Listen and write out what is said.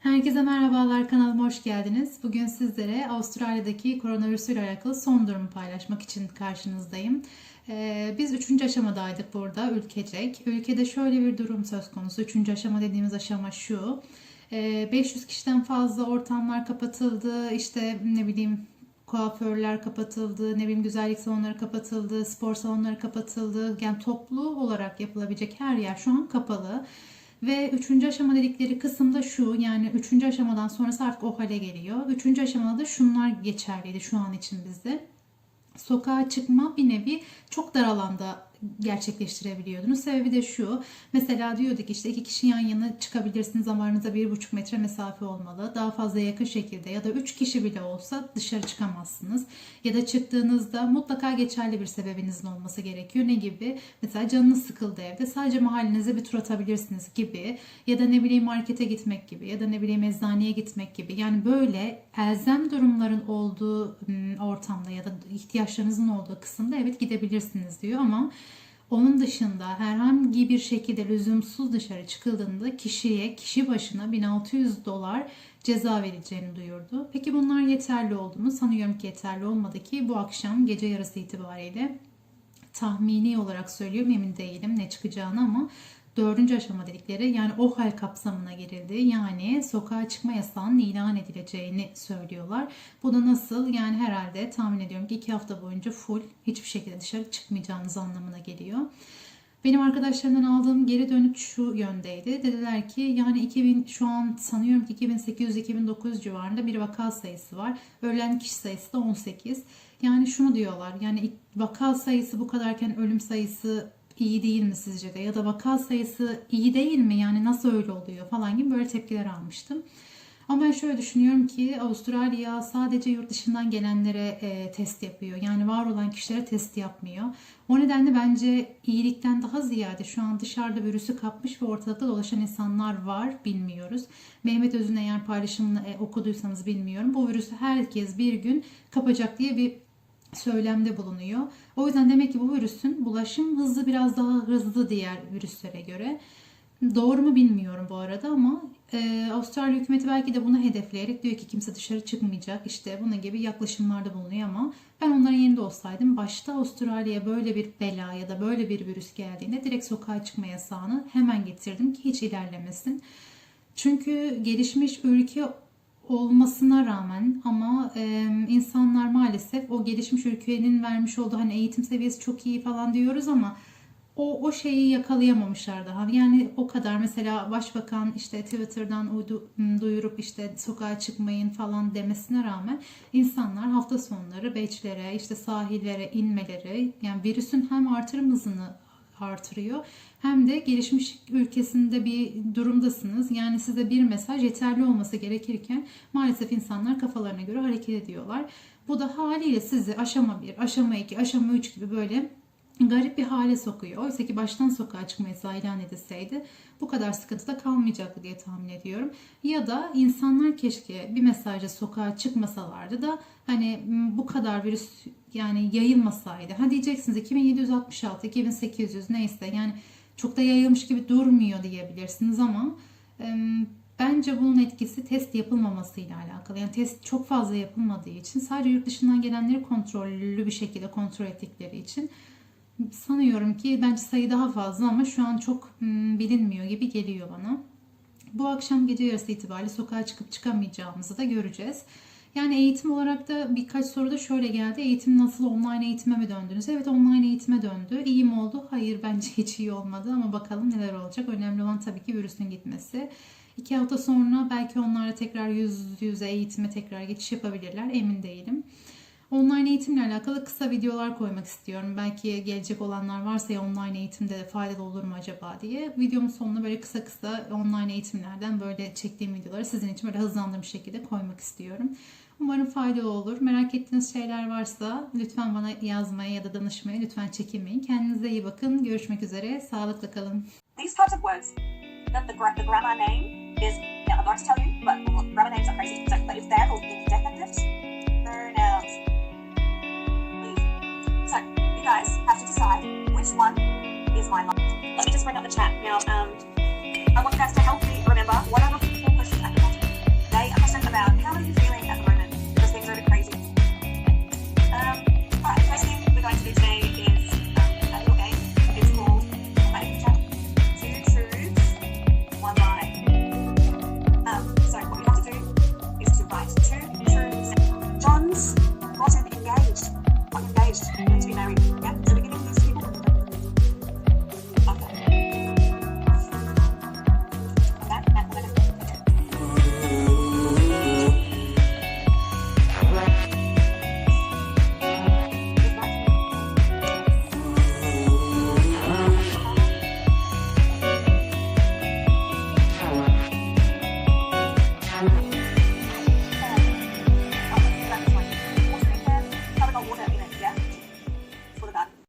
Herkese merhabalar kanalıma hoş geldiniz. Bugün sizlere Avustralya'daki koronavirüs ile alakalı son durumu paylaşmak için karşınızdayım. Ee, biz 3. aşamadaydık burada ülkecek. Ülkede şöyle bir durum söz konusu. 3. aşama dediğimiz aşama şu. Ee, 500 kişiden fazla ortamlar kapatıldı. İşte ne bileyim kuaförler kapatıldı, ne bileyim güzellik salonları kapatıldı, spor salonları kapatıldı. Yani toplu olarak yapılabilecek her yer şu an kapalı. Ve üçüncü aşama dedikleri kısımda şu yani üçüncü aşamadan sonrası artık o hale geliyor. Üçüncü aşamada da şunlar geçerliydi şu an için bizde. Sokağa çıkma bir nevi çok dar alanda gerçekleştirebiliyordunuz. Sebebi de şu. Mesela diyorduk işte iki kişi yan yana çıkabilirsiniz ama aranızda bir buçuk metre mesafe olmalı. Daha fazla yakın şekilde ya da üç kişi bile olsa dışarı çıkamazsınız. Ya da çıktığınızda mutlaka geçerli bir sebebinizin olması gerekiyor. Ne gibi? Mesela canınız sıkıldı evde. Sadece mahallenize bir tur atabilirsiniz gibi. Ya da ne bileyim markete gitmek gibi. Ya da ne bileyim eczaneye gitmek gibi. Yani böyle elzem durumların olduğu ortamda ya da ihtiyaçlarınızın olduğu kısımda evet gidebilirsiniz diyor ama onun dışında herhangi bir şekilde lüzumsuz dışarı çıkıldığında kişiye kişi başına 1600 dolar ceza verileceğini duyurdu. Peki bunlar yeterli oldu mu? Sanıyorum ki yeterli olmadı ki bu akşam gece yarısı itibariyle tahmini olarak söylüyorum emin değilim ne çıkacağını ama dördüncü aşama dedikleri yani o hal kapsamına girildi. Yani sokağa çıkma yasağının ilan edileceğini söylüyorlar. Bu da nasıl? Yani herhalde tahmin ediyorum ki iki hafta boyunca full hiçbir şekilde dışarı çıkmayacağınız anlamına geliyor. Benim arkadaşlarımdan aldığım geri dönüş şu yöndeydi. Dediler ki yani 2000 şu an sanıyorum ki 2800-2009 civarında bir vaka sayısı var. Ölen kişi sayısı da 18. Yani şunu diyorlar. Yani vaka sayısı bu kadarken ölüm sayısı iyi değil mi sizce de? Ya da vaka sayısı iyi değil mi? Yani nasıl öyle oluyor falan gibi böyle tepkiler almıştım. Ama ben şöyle düşünüyorum ki Avustralya sadece yurt dışından gelenlere e, test yapıyor. Yani var olan kişilere test yapmıyor. O nedenle bence iyilikten daha ziyade şu an dışarıda virüsü kapmış ve ortalıkta dolaşan insanlar var bilmiyoruz. Mehmet Öz'ün eğer paylaşımını e, okuduysanız bilmiyorum. Bu virüsü herkes bir gün kapacak diye bir söylemde bulunuyor. O yüzden demek ki bu virüsün bulaşım hızı biraz daha hızlı diğer virüslere göre. Doğru mu bilmiyorum bu arada ama e, Avustralya hükümeti belki de bunu hedefleyerek diyor ki kimse dışarı çıkmayacak. İşte bunun gibi yaklaşımlarda bulunuyor ama ben onların yerinde olsaydım başta Avustralya'ya böyle bir bela ya da böyle bir virüs geldiğinde direkt sokağa çıkma yasağını hemen getirdim ki hiç ilerlemesin. Çünkü gelişmiş ülke olmasına rağmen ama e, insanlar maalesef o gelişmiş ülkenin vermiş olduğu hani eğitim seviyesi çok iyi falan diyoruz ama o, o şeyi yakalayamamışlar daha. Yani o kadar mesela başbakan işte Twitter'dan uydu, duyurup işte sokağa çıkmayın falan demesine rağmen insanlar hafta sonları beachlere işte sahillere inmeleri yani virüsün hem artırım hızını artırıyor hem de gelişmiş ülkesinde bir durumdasınız. Yani size bir mesaj yeterli olması gerekirken maalesef insanlar kafalarına göre hareket ediyorlar. Bu da haliyle sizi aşama 1, aşama 2, aşama 3 gibi böyle garip bir hale sokuyor. Oysa ki baştan sokağa çıkma yasağı edilseydi bu kadar sıkıntıda kalmayacaktı diye tahmin ediyorum. Ya da insanlar keşke bir mesajla sokağa çıkmasalardı da hani bu kadar virüs yani yayılmasaydı. Ha diyeceksiniz 2766, 2800 neyse yani çok da yayılmış gibi durmuyor diyebilirsiniz ama bence bunun etkisi test yapılmamasıyla alakalı. Yani test çok fazla yapılmadığı için sadece yurt dışından gelenleri kontrollü bir şekilde kontrol ettikleri için sanıyorum ki bence sayı daha fazla ama şu an çok bilinmiyor gibi geliyor bana. Bu akşam gece yarısı itibariyle sokağa çıkıp çıkamayacağımızı da göreceğiz. Yani eğitim olarak da birkaç soruda şöyle geldi. Eğitim nasıl online eğitime mi döndünüz? Evet online eğitime döndü. İyi mi oldu? Hayır bence hiç iyi olmadı ama bakalım neler olacak. Önemli olan tabii ki virüsün gitmesi. İki hafta sonra belki onlarla tekrar yüz yüze eğitime tekrar geçiş yapabilirler. Emin değilim. Online eğitimle alakalı kısa videolar koymak istiyorum. Belki gelecek olanlar varsa ya online eğitimde faydalı olur mu acaba diye. Videomun sonuna böyle kısa kısa online eğitimlerden böyle çektiğim videoları sizin için böyle hızlandırmış şekilde koymak istiyorum. Umarım faydalı olur. Merak ettiğiniz şeyler varsa lütfen bana yazmaya ya da danışmaya lütfen çekinmeyin. Kendinize iyi bakın. Görüşmek üzere. Sağlıkla kalın. These types of words the, gra- the grammar name is lives. Let's be married.